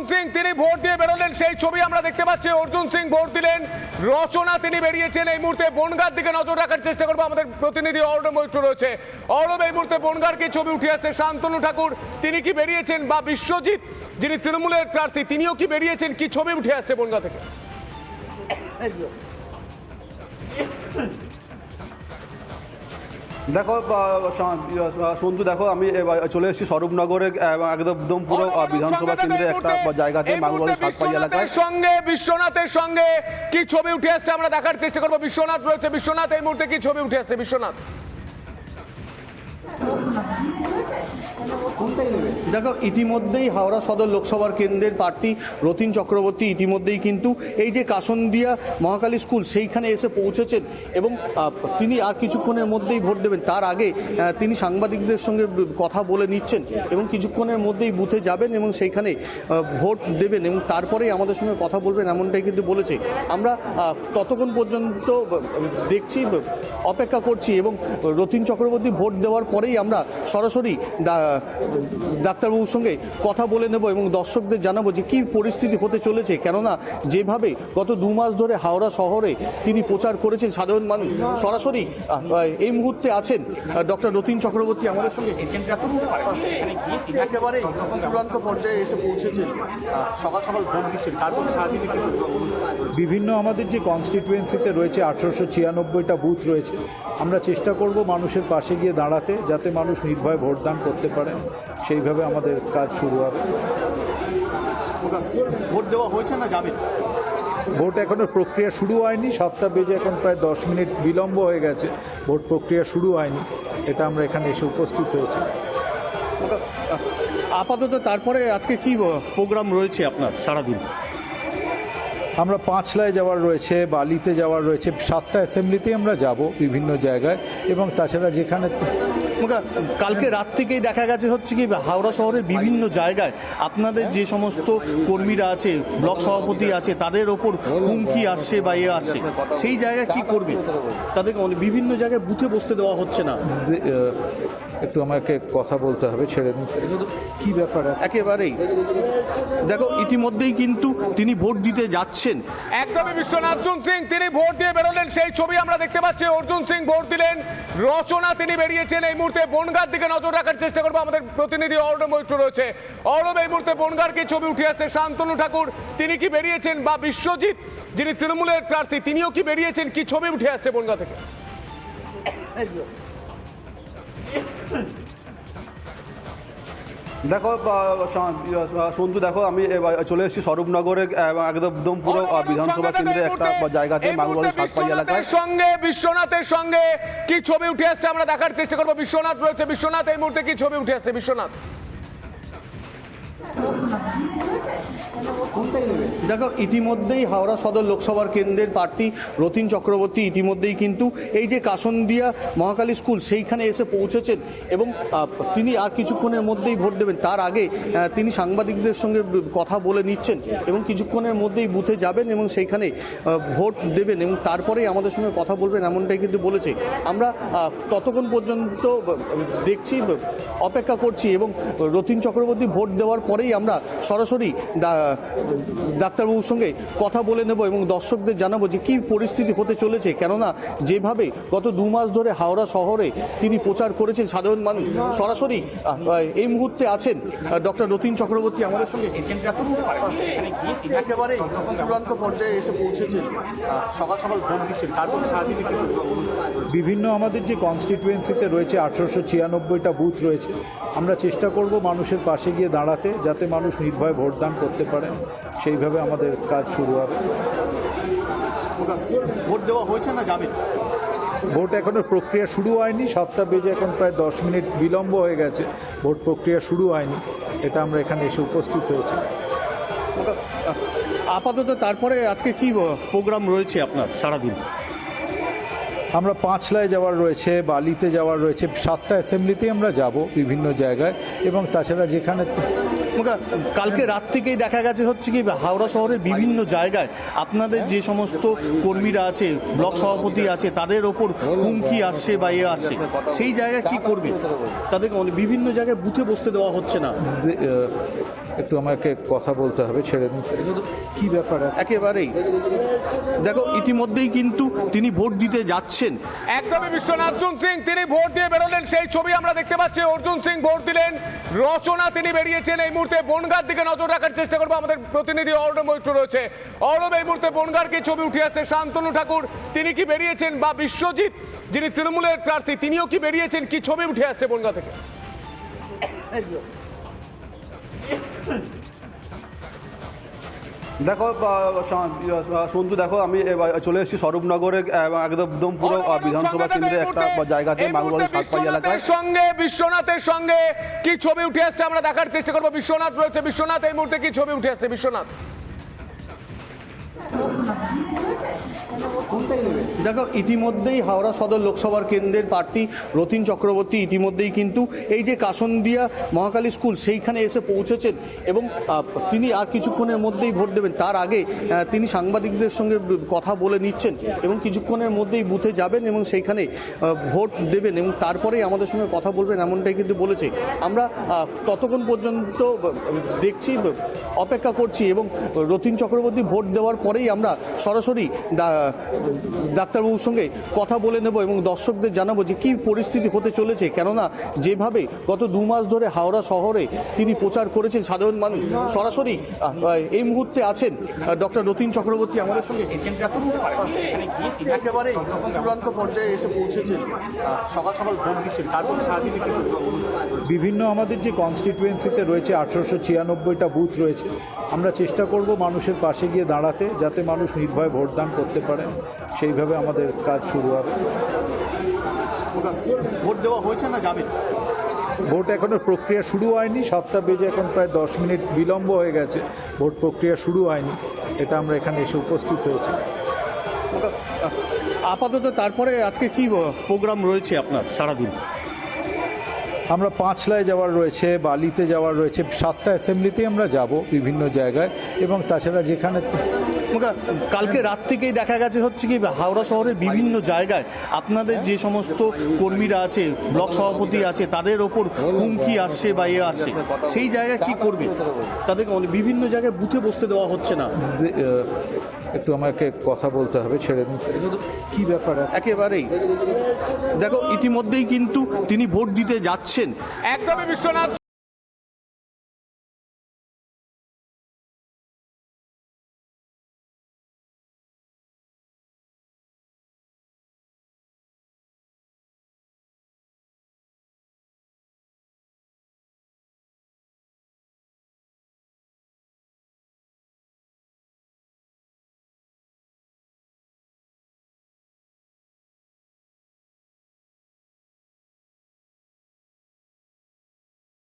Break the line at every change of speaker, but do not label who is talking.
অর্জুন সিং, তিনি ভোট দিয়ে বেরোলেন। সেই ছবি আমরা দেখতে পাচ্ছি। অর্জুন সিং ভোট দিলেন। রচনা তিনি বেরিয়েছেন। এই মুহূর্তে বনগার দিকে নজর রাখার চেষ্টা করব। আমাদের প্রতিনিধি অর্ণব মৈত্র রয়েছে। অর্ণব এই মুহূর্তে বনগার কি ছবি উঠে আসছে? শান্তনু ঠাকুর, তিনি কি বেরিয়েছেন? বা বিশ্বজিৎ, যিনি তৃণমূলের প্রার্থী, তিনিও কি বেরিয়েছেন? কি ছবি উঠে আসছে বনগা থেকে?
দেখো সন্ধু দেখো আমি চলে এসেছি স্বরূপনগরে একদম পুরো বিধানসভা কেন্দ্রের একটা জায়গাতে মাগুবাড়ি সাতপাই এলাকায়
সঙ্গে বিশ্বনাথের সঙ্গে কি ছবি উঠে আসছে আমরা দেখার চেষ্টা করব। বিশ্বনাথ রয়েছে বিশ্বনাথ এই মুহূর্তে কি ছবি উঠে আসছে বিশ্বনাথ।
দেখো, ইতিমধ্যেই হাওড়া সদর লোকসভার কেন্দ্রের প্রার্থী রতিন চক্রবর্তী ইতিমধ্যেই কিন্তু এই যে কাসন্দিয়া মহাকালী স্কুল, সেইখানে এসে পৌঁছেছেন এবং তিনি আর কিছুক্ষণের মধ্যেই ভোট দেবেন। তার আগে তিনি সাংবাদিকদের সঙ্গে কথা বলে নিচ্ছেন এবং কিছুক্ষণের মধ্যেই বুথে যাবেন এবং সেইখানে ভোট দেবেন এবং তারপরেই আমাদের সঙ্গে কথা বলবেন এমনটাই কিন্তু বলেছে। আমরা ততক্ষণ পর্যন্ত দেখছি, অপেক্ষা করছি এবং রতিন চক্রবর্তী ভোট দেওয়ার পরেই আমরা সরাসরি ডাক্তারবাবুর সঙ্গে কথা বলে নেব এবং দর্শকদের জানাব যে কী পরিস্থিতি হতে চলেছে। কেননা যেভাবে গত দু মাস ধরে হাওড়া শহরে তিনি প্রচার করেছেন, সাধারণ মানুষ সরাসরি এই মুহূর্তে আছেন ডক্টর রতিন চক্রবর্তী আমাদের সঙ্গে। একেবারে চূড়ান্ত পর্যায়ে এসে পৌঁছেছেন সকাল সকাল ভোট দিচ্ছেন, তারপর
বিভিন্ন আমাদের যে কনস্টিটুয়েন্সিতে রয়েছে আঠারোশো ছিয়ানব্বইটা বুথ রয়েছে। আমরা চেষ্টা করব মানুষের পাশে গিয়ে দাঁড়াতে, যাতে মানুষ নির্ভয়ে ভোটদান করতে পারেন সেইভাবে আমাদের কাজ শুরু হবে।
ভোট দেওয়া হয়েছে না যাবেন
ভোট এখনও প্রক্রিয়া শুরু হয়নি সাতটা বেজে এখন প্রায় দশ মিনিট বিলম্ব হয়ে গেছে ভোট প্রক্রিয়া শুরু হয়নি এটা আমরা এখানে এসে উপস্থিত হয়েছি।
আপাতত তারপরে আজকে কি প্রোগ্রাম রয়েছে আপনার সারাদিন?
আমরা পাঁচলায় যাওয়ার রয়েছে বালিতে যাওয়ার রয়েছে সাতটা অ্যাসেম্বলিতেই আমরা যাব বিভিন্ন জায়গায় এবং তাছাড়া যেখানে
কালকে রাত থেকেই দেখা গেছে হচ্ছে কি হাওড়া শহরের বিভিন্ন জায়গায় আপনাদের যে সমস্ত কর্মীরা আছে, ব্লক সভাপতি আছে, তাদের ওপর হুমকি আসছে বা ইয়ে আসছে, সেই জায়গায় কি করবে? তাদেরকে বিভিন্ন জায়গায় বুথে বসতে দেওয়া হচ্ছে না।
একটু আমাকে কথা বলতে হবে ছেড়ে দিন। কী ব্যাপার?
একেবারেই। দেখো ইতিমধ্যেই কিন্তু তিনি ভোট দিতে যাচ্ছেন।
একদমই বিশ্বনাথ সিং তিনি ভোট দিয়ে বেরোলেন। সেই ছবি আমরা দেখতে পাচ্ছি। অর্জুন সিং ভোট দিলেন। রচনা তিনি বেরিয়েছেন। এই মুহূর্তে বনগার দিকে নজর রাখার চেষ্টা করব। আমাদের প্রতিনিধি অর্ণব মৈত্র রয়েছে। অর্ণব এই মুহূর্তে বনগার কি ছবি উঠে আসছে? শান্তনু ঠাকুর তিনি কি বেরিয়েছেন? বা বিশ্বজিৎ যিনি তৃণমূলের প্রার্থী তিনিও কি বেরিয়েছেন? কি ছবি উঠে আসছে বনগা থেকে?
দেখো সন্তু দেখো আমি চলে এসেছি স্বরূপনগরে একদম পুরো বিধানসভা কেন্দ্রে একটা জায়গাতে সাতপাই এলাকায়
সঙ্গে বিশ্বনাথের সঙ্গে কি ছবি উঠে আসছে? আমরা দেখার চেষ্টা করব। বিশ্বনাথ রয়েছে বিশ্বনাথ এই মুহূর্তে কি ছবি উঠে আসছে? বিশ্বনাথ।
দেখো, ইতিমধ্যেই হাওড়া সদর লোকসভার কেন্দ্রের প্রার্থী রতিন চক্রবর্তী ইতিমধ্যেই কিন্তু এই যে কাসন্দিয়া মহাকালী স্কুল, সেইখানে এসে পৌঁছেছেন এবং তিনি আর কিছুক্ষণের মধ্যেই ভোট দেবেন। তার আগে তিনি সাংবাদিকদের সঙ্গে কথা বলে নিচ্ছেন এবং কিছুক্ষণের মধ্যেই বুথে যাবেন এবং সেইখানে ভোট দেবেন এবং তারপরেই আমাদের সঙ্গে কথা বলবেন এমনটাই কিন্তু বলেছে। আমরা ততক্ষণ পর্যন্ত দেখছি, অপেক্ষা করছি এবং রতিন চক্রবর্তী ভোট দেওয়ার পরেই আমরা সরাসরি ডাক্তারবাবুর সঙ্গে কথা বলে নেব এবং দর্শকদের জানাব যে কী পরিস্থিতি হতে চলেছে। কেননা যেভাবে গত দু মাস ধরে হাওড়া শহরে তিনি প্রচার করেছেন, সাধারণ মানুষ সরাসরি এই মুহূর্তে আছেন ডক্টর রতিন চক্রবর্তী আমাদের সঙ্গে। একেবারে চূড়ান্ত পর্যায়ে এসে পৌঁছেছেন সকাল সকাল ভোট দিচ্ছেন, তারপর
বিভিন্ন আমাদের যে কনস্টিটুয়েন্সিতে রয়েছে আঠারোশো ছিয়ানব্বইটা বুথ রয়েছে। আমরা চেষ্টা করব মানুষের পাশে গিয়ে দাঁড়াতে, যাতে মানুষ নির্ভয়ে ভোটদান করতে পারেন সেইভাবে আমাদের কাজ শুরু হবে।
ভোট দেওয়া হয়েছে না যাবেন
ভোট এখনও প্রক্রিয়া শুরু হয়নি সাতটা বেজে এখন প্রায় দশ মিনিট বিলম্ব হয়ে গেছে ভোট প্রক্রিয়া শুরু হয়নি এটা আমরা এখানে এসে উপস্থিত হয়েছি।
আপাতত তারপরে আজকে কি প্রোগ্রাম রয়েছে আপনার সারাদিন?
আমরা পাঁচলায় যাওয়ার রয়েছে বালিতে যাওয়ার রয়েছে সাতটা অ্যাসেম্বলিতেই আমরা যাব বিভিন্ন জায়গায় এবং তাছাড়া যেখানে
কালকে রাত থেকেই দেখা গেছে হচ্ছে কি, হাওড়া শহরের বিভিন্ন জায়গায় আপনাদের যে সমস্ত কর্মীরা আছে, ব্লক সভাপতি আছে, তাদের ওপর হুমকি আসছে বা ইয়ে আসছে, সেই জায়গায় কি করবে? তাদেরকে বিভিন্ন জায়গায় বুথে বসতে দেওয়া হচ্ছে না।
একটু আমাকে কথা বলতে হবে ছেড়ে দিন। কি ব্যাপার?
একেবারেই। দেখো ইতিমধ্যেই কিন্তু তিনি ভোট দিতে যাচ্ছেন।
একদমই বিশ্বনাথ অর্জুন সিং তিনি ভোট দিয়ে বেরোলেন। সেই ছবি আমরা দেখতে পাচ্ছি। অর্জুন সিং ভোট দিলেন। রচনা তিনি বেরিয়েছেন। এই মুহূর্তে বনগার দিকে নজর রাখার চেষ্টা করব। আমাদের প্রতিনিধি অর্ণব মৈত্র রয়েছে। অর্ণব এই মুহূর্তে বনগার কি ছবি উঠে আসছে? শান্তনু ঠাকুর তিনি কি বেরিয়েছেন? বা বিশ্বজিৎ যিনি তৃণমূলের প্রার্থী তিনিও কি বেরিয়েছেন? কি ছবি উঠে আসছে বনগা থেকে?
দেখো সন্তু দেখো আমি চলে এসেছি স্বরূপনগরে একদম পুরো বিধানসভা কেন্দ্রে একটা জায়গাতে মাগুবাড়ি সাতপাই এলাকায়
সঙ্গে বিশ্বনাথের সঙ্গে কি ছবি উঠে আসছে আমরা দেখার চেষ্টা করব। বিশ্বনাথ রয়েছে বিশ্বনাথ এই মুহূর্তে কি ছবি উঠে আসছে বিশ্বনাথ।
দেখো, ইতিমধ্যেই হাওড়া সদর লোকসভার কেন্দ্রের প্রার্থী রতিন চক্রবর্তী ইতিমধ্যেই কিন্তু এই যে কাসনদিয়া মহাকালী স্কুল সেইখানে এসে পৌঁছেছেন এবং তিনি আর কিছুক্ষণের মধ্যেই ভোট দেবেন। তার আগে তিনি সাংবাদিকদের সঙ্গে কথা বলে নিচ্ছেন এবং কিছুক্ষণের মধ্যেই বুথে যাবেন এবং সেইখানে ভোট দেবেন এবং তারপরেই আমাদের সঙ্গে কথা বলবেন এমনটাই কিন্তু বলেছে। আমরা ততক্ষণ পর্যন্ত দেখছি, অপেক্ষা করছি এবং রতিন চক্রবর্তী ভোট দেওয়ার পরেই আমরা সরাসরি ডাক্তারবাবুর সঙ্গে কথা বলে নেব এবং দর্শকদের জানাব যে কী পরিস্থিতি হতে চলেছে। কেননা যেভাবে গত দু মাস ধরে হাওড়া শহরে তিনি প্রচার করেছেন, সাধারণ মানুষ সরাসরি এই মুহূর্তে আছেন ডক্টর রতিন চক্রবর্তী আমাদের সঙ্গে। একেবারে চূড়ান্ত পর্যায়ে এসে পৌঁছেছেন সকাল সকাল ভোট দিচ্ছেন
বিভিন্ন আমাদের যে কনস্টিটুয়েন্সিতে রয়েছে আঠারোশো ছিয়ানব্বইটা বুথ রয়েছে। আমরা চেষ্টা করব মানুষের পাশে গিয়ে দাঁড়াতে যাতে মানুষ নির্ভয়ে ভোটদান করতে পারে সেইভাবে আমাদের কাজ শুরু হবে।
ভোট দেওয়া হয়েছে না যাবে?
ভোট এখনও প্রক্রিয়া শুরু হয়নি সাতটা বেজে এখন প্রায় দশ মিনিট বিলম্ব হয়ে গেছে ভোট প্রক্রিয়া শুরু হয়নি এটা আমরা এখানে এসে উপস্থিত হয়েছি।
আপাতত তারপরে আজকে কি প্রোগ্রাম রয়েছে আপনার সারাদিন?
আমরা পাঁচলায় যাওয়ার রয়েছে বালিতে যাওয়ার রয়েছে সাতটা অ্যাসেম্বলিতেই আমরা যাব বিভিন্ন জায়গায় এবং তাছাড়া যেখানে
কালকে রাত থেকেই দেখা গেছে হচ্ছে কি হাওড়া শহরের বিভিন্ন জায়গায় আপনাদের যে সমস্ত কর্মীরা আছে ব্লক সভাপতি আছে তাদের ওপর হুমকি আসছে বা ইয়ে আসছে সেই জায়গায় কি করবে? তাদেরকে অনেক- বিভিন্ন জায়গায় বুথে বসতে দেওয়া হচ্ছে না।
একটু আমাকে কথা বলতে হবে ছেড়ে দিন। কি ব্যাপার?
একেবারেই। দেখো ইতিমধ্যেই কিন্তু তিনি ভোট দিতে যাচ্ছেন।
একদমই বিশ্বনাথ